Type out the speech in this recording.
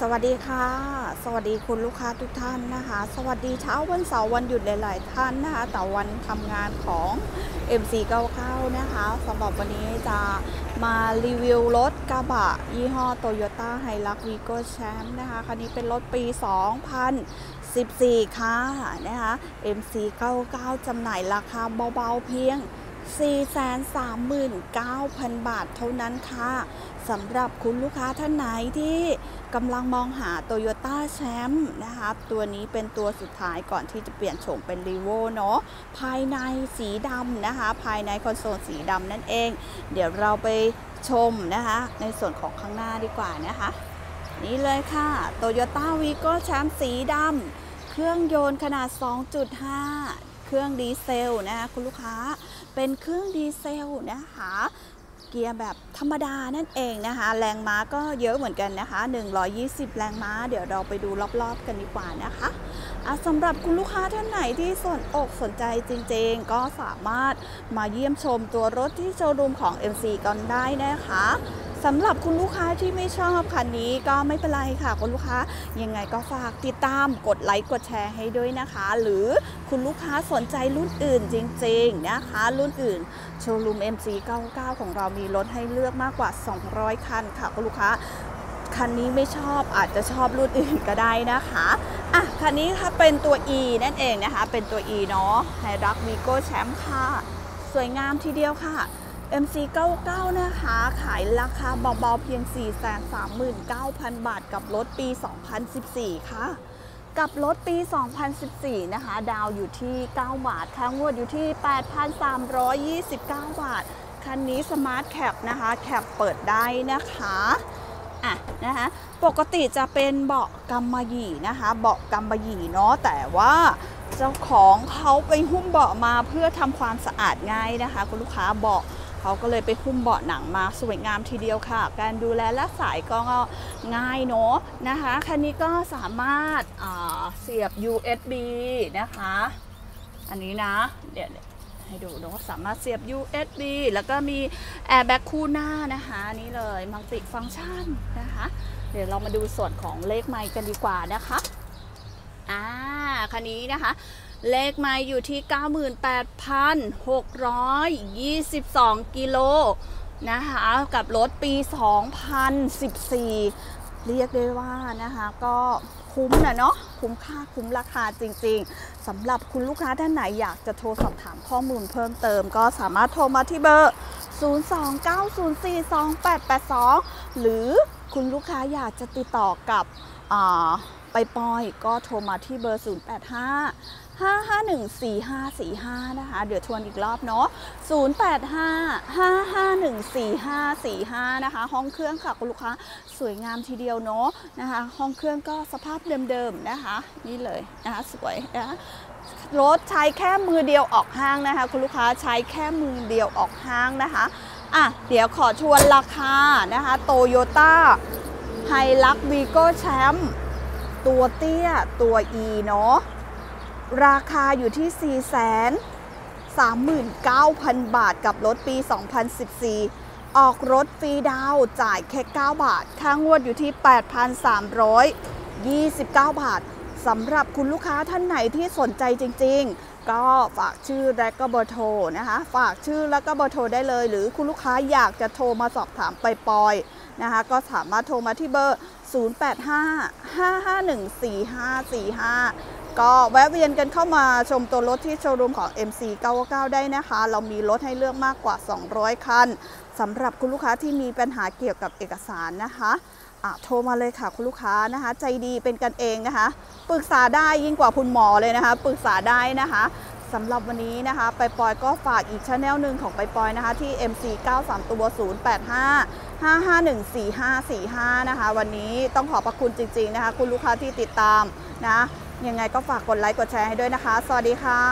สวัสดีค่ะ สวัสดีคุณลูกค้าทุกท่านนะคะ สวัสดีเช้าวันเสาร์วันหยุดหลาย ๆ ท่านนะคะแต่วันทำงานของ MC99 นะคะสำหรับวันนี้จะมารีวิวรถกระบะ ยี่ห้อ Toyota Hilux Vigo Champ นะคะ คันนี้เป็นรถปี 2014 ค่ะนะคะ MC99 จำหน่ายราคาเบา ๆ เพียง 439,000 บาทเท่านั้นค่ะสำหรับคุณลูกค้าท่านไหนที่กำลังมองหา Toyota Champ นะคะตัวนี้เป็นตัวสุดท้ายก่อนที่จะเปลี่ยนโฉมเป็น r e v o เนาะภายในสีดำนะคะ ภายในคอนโซลสีดำนั่นเอง เดี๋ยวเราไปชมนะคะ ในส่วนของข้างหน้าดีกว่านะคะ นี่เลยค่ะ Toyota Vigo Champ สีดำเครื่องยนต์ขนาด 2.5 เครื่องดีเซลนะคะคุณลูกค้าเป็นเครื่องดีเซลนะคะเกียร์แบบธรรมดานั่นเองนะคะ แรงม้าก็เยอะเหมือนกันนะคะ 120 แรงม้า เดี๋ยวเราไปดูรอบๆกันดีกว่านะคะะสำหรับคุณลูกค้าท่านไหนที่สนอกสนใจจริงๆ ก็สามารถมาเยี่ยมชมตัวรถที่โชว์รูมของ MC กันได้นะคะ สำหรับคุณลูกค้าที่ไม่ชอบคันนี้ก็ไม่เป็นไรค่ะ คุณลูกค้ายังไงก็ฝากติดตามกดไลค์กดแชร์ให้ด้วยนะคะ หรือคุณลูกค้าสนใจรุ่นอื่นจริงๆนะคะ รุ่นอื่นโชว์รูม MC99 ของเรามีรถให้เลือกมากกว่า 200 คันค่ะ คุณลูกค้าคันนี้ไม่ชอบอาจจะชอบรุ่นอื่นก็ได้นะคะอะคันนี้ค่ะเป็นตัว E นั่นเองนะคะ เป็นตัว E เนาะไฮรักวีโก้แชมป์ค่ะ สวยงามทีเดียวค่ะ MC99 นะคะ ขายราคาเบาๆเพียง 439,000 บาทกับรถปี 2014 ค่ะ กับรถปี 2014 นะคะ ดาวอยู่ที่ 9 บาทค่างวดอยู่ที่ 8,329 บาท คันนี้สมาร์ทแคปนะคะ แคปเปิดได้นะคะอะนะคะปกติจะเป็นเบาะกำมะหยี่นะคะ เบาะกำมะหยี่เนาะแต่ว่าเจ้าของเขาไปหุ้มเบาะมาเพื่อทำความสะอาดง่ายนะคะ คุณลูกค้าเบาะ เขาก็เลยไปหุ้มเบาะหนังมาสวยงามทีเดียวค่ะ การดูแลรักษายก็ง่ายเนาะนะคะคันนี้ก็สามารถเสียบ USB นะคะ อันนี้นะเดี๋ยวให้ดูเนาะสามารถเสียบ USB แล้วก็มีแอร์แบ็กคู่หน้านะคะนี่เลยมัลติฟังก์ชันนะคะ เดี๋ยวเรามาดูส่วนของเลขไมค์กันดีกว่านะคะอ่าคันนี้นะคะ เลขไมล์อยู่ที่ 98,622 กิโลนะคะกับรถปี 2014 เรียกได้ว่านะคะก็คุ้มนะเนาะคุ้มค่าคุ้มราคาจริง ๆสำหรับคุณลูกค้าท่านไหนอยากจะโทรสอบถามข้อมูลเพิ่มเติม ก็สามารถโทรมาที่เบอร์ 029042882 หรือคุณลูกค้าอยากจะติดต่อกับ ไปปอยก็โทรมาที่เบอร์ 085 5514545 นะคะ เดี๋ยวทวนอีกรอบเนาะ085-5514545 นะคะ ห้องเครื่องค่ะคุณลูกค้าสวยงามทีเดียวเนาะนะคะ ห้องเครื่องก็สภาพเดิมๆนะคะ นี่เลยนะคะสวยนะคะรถใช้แค่มือเดียวออกห้างนะคะ คุณลูกค้าใช้แค่มือเดียวออกห้างนะคะอะเดี๋ยวขอชวนราคานะคะโตโยต้า ไฮลักวีโก้แชมป์ตัวเตี้ยตัว E เนาะราคาอยู่ที่4 39,000 บาทกับรถปี 2014 ออกรถฟรีดาวจ่ายแค่ 9 บาท ค่างวดอยู่ที่ 8,329 บาทสำหรับคุณลูกค้าท่านไหนที่สนใจจริง ๆ ก็ฝากชื่อและก็เบอร์โทรนะคะ ฝากชื่อและก็เบอร์โทรได้เลย หรือคุณลูกค้าอยากจะโทรมาสอบถามไปปอยนะคะ ก็สามารถโทรมาที่เบอร์ 0855514545 ก็แวะเวียนกันเข้ามาชมตัวรถที่โชว์รูมของ MC99 ได้นะคะ เรามีรถให้เลือกมากกว่า 200 คันสำหรับคุณลูกค้าที่มีปัญหาเกี่ยวกับเอกสารนะคะะ โทรมาเลยค่ะคุณลูกค้านะคะ ใจดีเป็นกันเองนะคะ ปรึกษาได้ยิ่งกว่าคุณหมอเลยนะคะ ปรึกษาได้นะคะสำหรับวันนี้นะคะไปปอยก็ฝากอีกชแนลหนึ่งของไปปอยนะคะที่ MC93 ตัว085 5514545 นะคะ วันนี้ต้องขอบพระคุณจริง ๆ นะคะ คุณลูกค้าที่ติดตามนะ ยังไงก็ฝากกดไลค์กดแชร์ให้ด้วยนะคะ สวัสดีค่ะ